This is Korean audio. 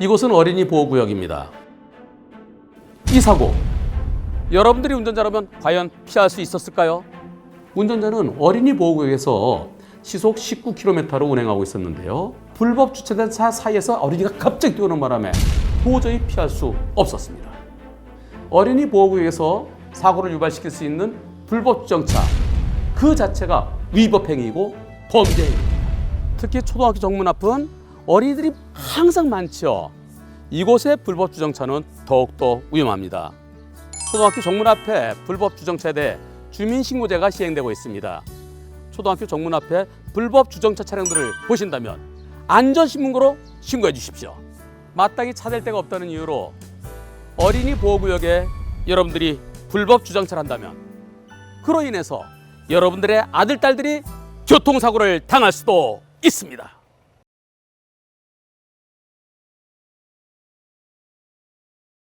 이곳은 어린이 보호구역입니다. 이 사고 여러분들이 운전자라면 과연 피할 수 있었을까요? 운전자는 어린이 보호구역에서 시속 19km로 운행하고 있었는데요. 불법 주차된 차 사이에서 어린이가 갑자기 뛰어오는 바람에 도저히 피할 수 없었습니다. 어린이 보호구역에서 사고를 유발시킬 수 있는 불법 주정차 그 자체가 위법 행위이고 범죄입니다. 특히 초등학교 정문 앞은 어린이들이 항상 많죠. 이곳의 불법 주정차는 더욱더 위험합니다. 초등학교 정문 앞에 불법 주정차에 대해 주민신고제가 시행되고 있습니다. 초등학교 정문 앞에 불법 주정차 차량들을 보신다면 안전신문고로 신고해 주십시오. 마땅히 차댈 데가 없다는 이유로 어린이 보호구역에 여러분들이 불법 주정차를 한다면 그로 인해서 여러분들의 아들, 딸들이 교통사고를 당할 수도 있습니다.